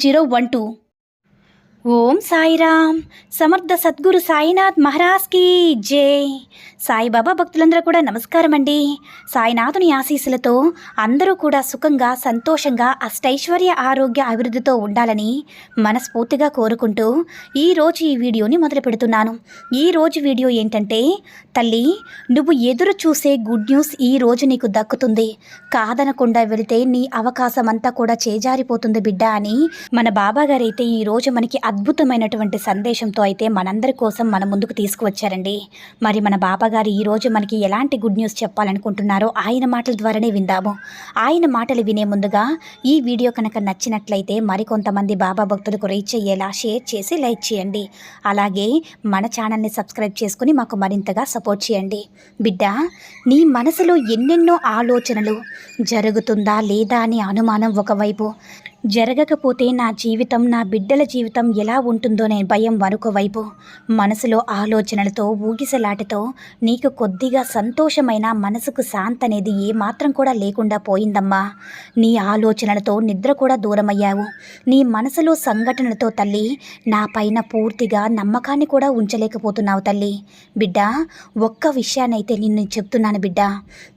zero one two Om Sairam. Samarth Sadguru Sainath మహారాజ్కి జై. సాయిబాబా భక్తులందరూ కూడా నమస్కారం అండి సాయినాథుని ఆశీస్సులతో అందరూ కూడా సుఖంగా సంతోషంగా అష్టైశ్వర్య ఆరోగ్య అభివృద్ధితో ఉండాలని మనస్ఫూర్తిగా కోరుకుంటూ ఈరోజు ఈ వీడియోని మొదలు పెడుతున్నాను. ఈరోజు వీడియో ఏంటంటే తల్లి నువ్వు ఎదురు చూసే గుడ్ న్యూస్ ఈ రోజు నీకు దక్కుతుంది. కాదనకుండా వెళితే నీ అవకాశం అంతా కూడా చేజారిపోతుంది బిడ్డ అని మన బాబాగారైతే ఈరోజు ఈ రోజు మనకి అద్భుతమైనటువంటి సందేశంతో అయితే మనందరి కోసం మన ముందుకు తీసుకువచ్చారండి. మరి మన బాబాగారు ఈరోజు మనకి ఎలాంటి గుడ్ న్యూస్ చెప్పాలనుకుంటున్నారో ఆయన మాటల ద్వారానే విందాము. ఆయన మాటలు వినే ముందుగా ఈ వీడియో కనుక నచ్చినట్లయితే మరికొంతమంది బాబా భక్తులకు రీచ్ అయ్యేలా షేర్ చేసి లైక్ చేయండి. అలాగే మన ఛానల్ని సబ్స్క్రైబ్ చేసుకుని మాకు మరింతగా సపోర్ట్ చేయండి. బిడ్డ నీ మనసులో ఎన్నెన్నో ఆలోచనలు జరుగుతుందా లేదా అనే అనుమానం ఒకవైపు. జరగకపోతే నా జీవితం నా బిడ్డల జీవితం ఎలా ఉంటుందోనే భయం మరొకవైపు మనసులో ఆలోచనలతో ఊగిసలాటతో నీకు కొద్దిగా సంతోషమైన మనసుకు శాంతి అనేది ఏమాత్రం కూడా లేకుండా పోయిందమ్మా. నీ ఆలోచనలతో నిద్ర కూడా దూరమయ్యావు. నీ మనసులో సంఘటనలతో తల్లి నా పైన పూర్తిగా నమ్మకాన్ని కూడా ఉంచలేకపోతున్నావు తల్లి. బిడ్డ ఒక్క విషయాన్నైతే నిన్ను చెప్తున్నాను బిడ్డ.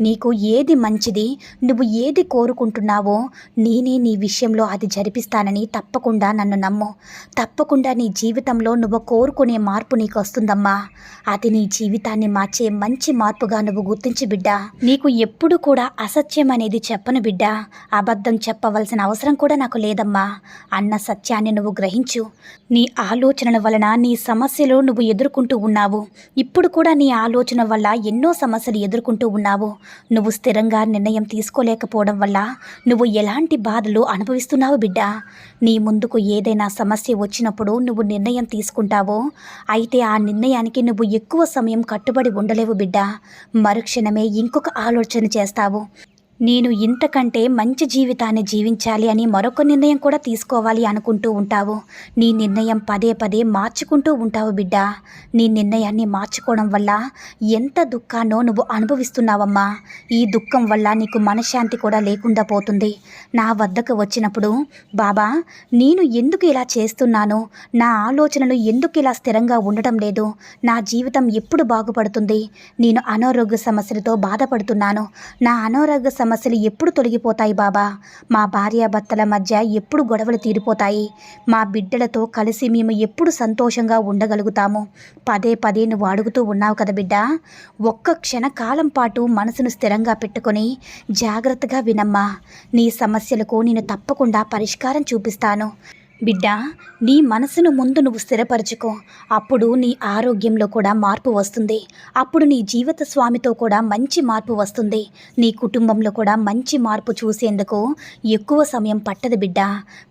నీకు ఏది మంచిది నువ్వు ఏది కోరుకుంటున్నావో నేనే నీ విషయంలో అది జరిపిస్తానని తప్పకుండా నన్ను నమ్ము. తప్పకుండా నీ జీవితంలో నువ్వు కోరుకునే మార్పు నీకు వస్తుందమ్మా. అది నీ జీవితాన్ని మార్చే మంచి మార్పుగా నువ్వు గుర్తించి బిడ్డా. నీకు ఎప్పుడు కూడా అసత్యం అనేది చెప్పను బిడ్డా. అబద్ధం చెప్పవలసిన అవసరం కూడా నాకు లేదమ్మా. అన్న సత్యాన్ని నువ్వు గ్రహించు. నీ ఆలోచనల వలన నీ సమస్యలు నువ్వు ఎదుర్కొంటూ ఉన్నావు. ఇప్పుడు కూడా నీ ఆలోచన వల్ల ఎన్నో సమస్యలు ఎదుర్కొంటూ ఉన్నావు. నువ్వు స్థిరంగా నిర్ణయం తీసుకోలేకపోవడం వల్ల నువ్వు ఎలాంటి బాధలు అనుభవిస్తున్నావు బిడ్డ? నీ ముందుకు ఏదైనా సమస్య వచ్చినప్పుడు నువ్వు నిర్ణయం తీసుకుంటావో? అయితే ఆ నిర్ణయానికి నువ్వు ఎక్కువ సమయం కట్టుబడి ఉండలేవు బిడ్డ. మరుక్షణమే ఇంకొక ఆలోచన చేస్తావు. నేను ఇంతకంటే మంచి జీవితాన్ని జీవించాలి అని మరొక నిర్ణయం కూడా తీసుకోవాలి అనుకుంటూ ఉంటావు. నీ నిర్ణయం పదే పదే మార్చుకుంటూ ఉంటావు బిడ్డ. నీ నిర్ణయాన్ని మార్చుకోవడం వల్ల ఎంత దుఃఖాన్నో నువ్వు అనుభవిస్తున్నావమ్మా. ఈ దుఃఖం వల్ల నీకు మనశ్శాంతి కూడా లేకుండా పోతుంది. నా వద్దకు వచ్చినప్పుడు బాబా నేను ఎందుకు ఇలా చేస్తున్నాను? నా ఆలోచనలు ఎందుకు ఇలా స్థిరంగా ఉండటం లేదు? నా జీవితం ఎప్పుడు బాగుపడుతుంది? నేను అనారోగ్య సమస్యలతో బాధపడుతున్నాను. నా అనారోగ్య సమస్యలు ఎప్పుడు తొలగిపోతాయి బాబా? మా భార్యాభర్తల మధ్య ఎప్పుడు గొడవలు తీరిపోతాయి? మా బిడ్డలతో కలిసి మేము ఎప్పుడు సంతోషంగా ఉండగలుగుతాము? పదే పదే నువ్వు అడుగుతూ ఉన్నావు కదా బిడ్డ? ఒక్క క్షణకాలం పాటు మనసును స్థిరంగా పెట్టుకొని జాగ్రత్తగా వినమ్మా. నీ సమస్యలకు నేను తప్పకుండా పరిష్కారం చూపిస్తాను. బిడ్డ నీ మనసును ముందు నువ్వు స్థిరపరచుకో. అప్పుడు నీ ఆరోగ్యంలో కూడా మార్పు వస్తుంది. అప్పుడు నీ జీవిత స్వామితో కూడా మంచి మార్పు వస్తుంది. నీ కుటుంబంలో కూడా మంచి మార్పు చూసేందుకు ఎక్కువ సమయం పట్టదు బిడ్డ.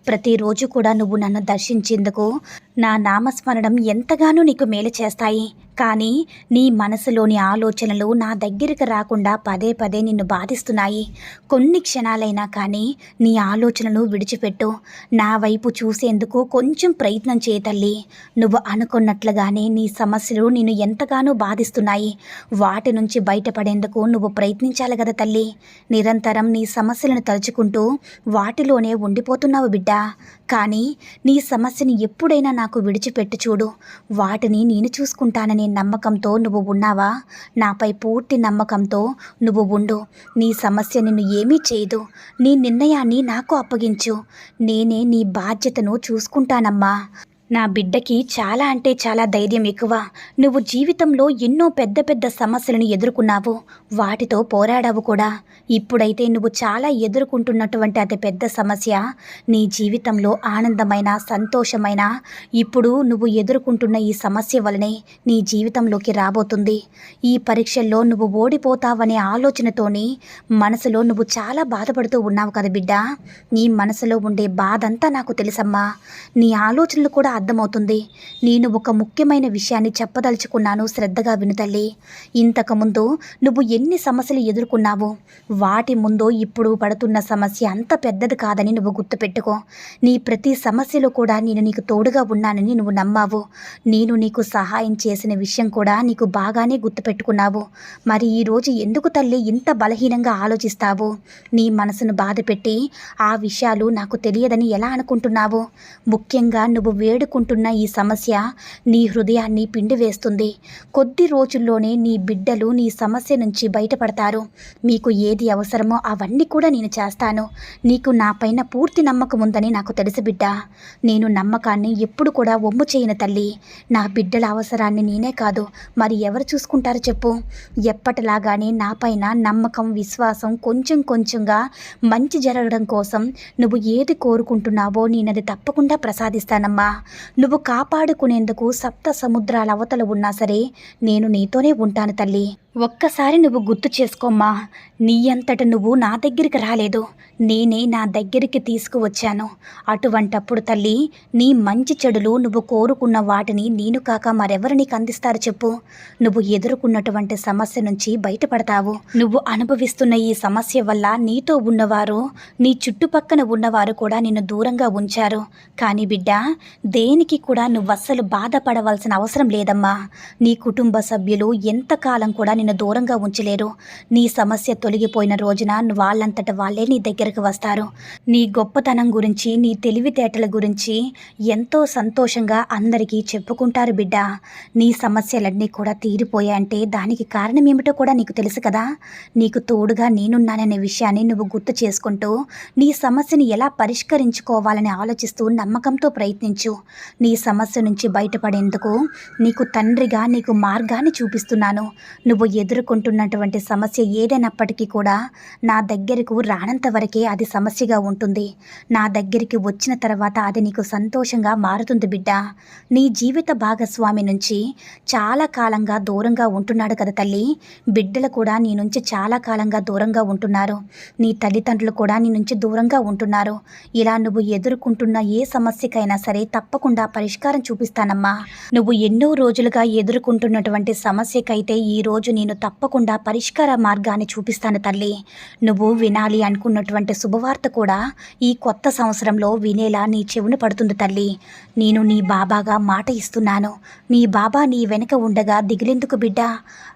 ప్రతిరోజు కూడా నువ్వు నన్ను దర్శించేందుకు నా నామస్మరణం ఎంతగానో నీకు మేలు చేస్తాయి. కానీ నీ మనసులోని ఆలోచనలు నా దగ్గరికి రాకుండా పదే పదే నిన్ను బాధిస్తున్నాయి. కొన్ని క్షణాలైనా కానీ నీ ఆలోచనలు విడిచిపెట్టు. నా వైపు చూసేందుకు కొంచెం ప్రయత్నం చేయతల్లి నువ్వు అనుకున్నట్లుగానే నీ సమస్యలు నిన్ను ఎంతగానో బాధిస్తున్నాయి. వాటి నుంచి బయటపడేందుకు నువ్వు ప్రయత్నించాలి కదా తల్లి. నిరంతరం నీ సమస్యలను తలుచుకుంటూ వాటిలోనే ఉండిపోతున్నావు బిడ్డ. కానీ నీ సమస్యని ఎప్పుడైనా నాకు విడిచిపెట్టు చూడు. వాటిని నేను చూసుకుంటాననే నమ్మకంతో నువ్వు ఉన్నావా? నాపై పూర్తి నమ్మకంతో నువ్వు ఉండు. నీ సమస్య నిన్ను ఏమీ చేయదు. నీ నిర్ణయాన్ని నాకు అప్పగించు. నేనే నీ బాధ్యతను చూసుకుంటానమ్మా. నా బిడ్డకి చాలా అంటే చాలా ధైర్యం ఎక్కువ. నువ్వు జీవితంలో ఎన్నో పెద్ద పెద్ద సమస్యలను ఎదుర్కొన్నావు. వాటితో పోరాడావు కూడా. ఇప్పుడైతే నువ్వు చాలా ఎదుర్కొంటున్నటువంటి అతి పెద్ద సమస్య. నీ జీవితంలో ఆనందమైన సంతోషమైన ఇప్పుడు నువ్వు ఎదుర్కొంటున్న ఈ సమస్య వలనే నీ జీవితంలోకి రాబోతుంది. ఈ పరీక్షల్లో నువ్వు ఓడిపోతావనే ఆలోచనతోని మనసులో నువ్వు చాలా బాధపడుతూ ఉన్నావు కదా బిడ్డ. నీ మనసులో ఉండే బాధంతా నాకు తెలుసమ్మా. నీ ఆలోచనలు కూడా అర్థమవుతుంది. నేను ఒక ముఖ్యమైన విషయాన్ని చెప్పదలుచుకున్నాను శ్రద్ధగా వినుతల్లి ఇంతకుముందు నువ్వు ఎన్ని సమస్యలు ఎదుర్కొన్నావు వాటి ముందు ఇప్పుడు పడుతున్న సమస్య అంత పెద్దది కాదని నువ్వు గుర్తుపెట్టుకో. నీ ప్రతి సమస్యలో కూడా నేను నీకు తోడుగా ఉన్నానని నువ్వు నమ్మావు. నేను నీకు సహాయం చేసిన విషయం కూడా నీకు బాగానే గుర్తుపెట్టుకున్నావు. మరి ఈరోజు ఎందుకు తల్లి ఇంత బలహీనంగా ఆలోచిస్తావు? నీ మనసును బాధపెట్టి ఆ విషయాలు నాకు తెలియదని ఎలా అనుకుంటున్నావు? ముఖ్యంగా నువ్వు వేడుక ఎదుర్కొంటున్న ఈ సమస్య నీ హృదయాన్ని పిండివేస్తుంది కొద్ది రోజుల్లోనే నీ బిడ్డలు నీ సమస్య నుంచి బయటపడతారు. మీకు ఏది అవసరమో అవన్నీ కూడా నేను చేస్తాను. నీకు నా పైన పూర్తి నమ్మకం ఉందని నాకు తెలుసు బిడ్డ. నేను నమ్మకాన్ని ఎప్పుడు కూడా ఒమ్ము చేయని తల్లి. నా బిడ్డల అవసరాన్ని నేనే కాదు. మరి ఎవరు చూసుకుంటారు చెప్పు. ఎప్పటిలాగానే నా పైన నమ్మకం విశ్వాసం కొంచెం కొంచెంగా మంచి జరగడం కోసం నువ్వు ఏది కోరుకుంటున్నావో నేనది తప్పకుండా ప్రసాదిస్తానమ్మా. నువ్వు కాపాడుకునేందుకు సప్త సముద్రాల అవతల ఉన్నా సరే నేను నీతోనే ఉంటాను తల్లి. ఒక్కసారి నువ్వు గుర్తు చేసుకోమ్మా. నీ అంతట నువ్వు నా దగ్గరికి రాలేదు. నేనే నా దగ్గరికి తీసుకువచ్చాను. అటువంటప్పుడు తల్లి నీ మంచి చెడులు నువ్వు కోరుకున్న వాటిని నేను కాక మరెవరు నీకు అందిస్తారు చెప్పు. నువ్వు ఎదుర్కొన్నటువంటి సమస్య నుంచి బయటపడతావు. నువ్వు అనుభవిస్తున్న ఈ సమస్య వల్ల నీతో ఉన్నవారు నీ చుట్టుపక్కన ఉన్నవారు కూడా నిన్ను దూరంగా ఉంచారు. కానీ బిడ్డ దేనికి కూడా నువ్వు అస్సలు బాధపడవలసిన అవసరం లేదమ్మా. నీ కుటుంబ సభ్యులు ఎంతకాలం కూడా నిన్ను దూరంగా ఉంచలేరు. నీ సమస్య తొలగిపోయిన రోజున వాళ్ళంతట వాళ్ళే నీ దగ్గరకు వస్తారు. నీ గొప్పతనం గురించి నీ తెలివితేటల గురించి ఎంతో సంతోషంగా అందరికీ చెప్పుకుంటారు బిడ్డ. నీ సమస్యలన్నీ కూడా తీరిపోయాయంటే దానికి కారణం ఏమిటో కూడా నీకు తెలుసు కదా. నీకు తోడుగా నేనున్నాననే విషయాన్ని నువ్వు గుర్తు చేసుకుంటూ నీ సమస్యని ఎలా పరిష్కరించుకోవాలని ఆలోచిస్తూ నమ్మకంతో ప్రయత్నించు. నీ సమస్య నుంచి బయటపడేందుకు నీకు తండ్రిగా నీకు మార్గాన్ని చూపిస్తున్నాను. నువ్వు ఎదుర్కొంటున్నటువంటి సమస్య ఏదైనప్పటికీ కూడా నా దగ్గరకు రానంత వరకే అది సమస్యగా ఉంటుంది. నా దగ్గరికి వచ్చిన తర్వాత అది నీకు సంతోషంగా మారుతుంది బిడ్డ. నీ జీవిత భాగస్వామి నుంచి చాలా కాలంగా దూరంగా ఉంటున్నాడు కదా తల్లి. బిడ్డలు కూడా నీ నుంచి చాలా కాలంగా దూరంగా ఉంటున్నారు. నీ తల్లిదండ్రులు కూడా నీ నుంచి దూరంగా ఉంటున్నారు. ఇలా నువ్వు ఎదుర్కొంటున్న ఏ సమస్యకైనా సరే తప్పకుండా పరిష్కారం చూపిస్తానమ్మా. నువ్వు ఎన్నో రోజులుగా ఎదుర్కొంటున్నటువంటి సమస్యకైతే ఈ రోజు నేను తప్పకుండా పరిష్కార మార్గాన్ని చూపిస్తాను తల్లి. నువ్వు వినాలి అనుకున్నటువంటి శుభవార్త కూడా ఈ కొత్త సంవత్సరంలో వినేలా నీ చెవును పడుతుంది తల్లి. నేను నీ బాబాగా మాట ఇస్తున్నాను. నీ బాబా నీ వెనుక ఉండగా దిగులెందుకు బిడ్డ?